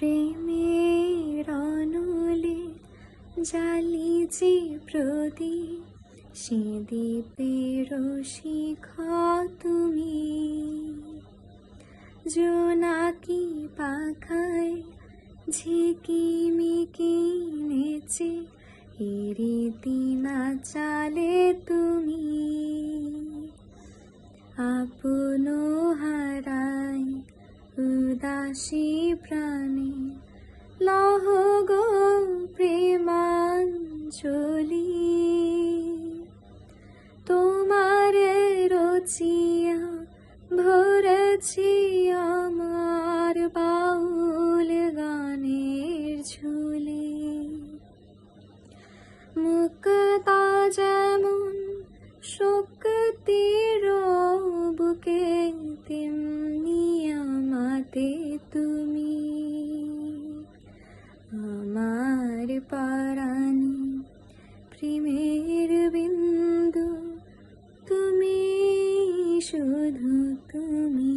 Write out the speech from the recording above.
প্রেমের অনলে জালি যে প্রদীপ। সে দ্বীপের শিখ তুমি। জোনাকি পাখায় ঝিকিমিকি নেচে রীতি না চালে তুমি। আপন হারাই উদাসী প্রাণে লহ গো প্রেমাঞ্জলি। তোমার রচিয়া ভরেছি আমার বাউল গানের ঝুলি। মুক্তা যেমন শক্তির বুকে তেমনি আমাতে পারানি প্রেমের বিন্দু তুমি শুধু তুমি।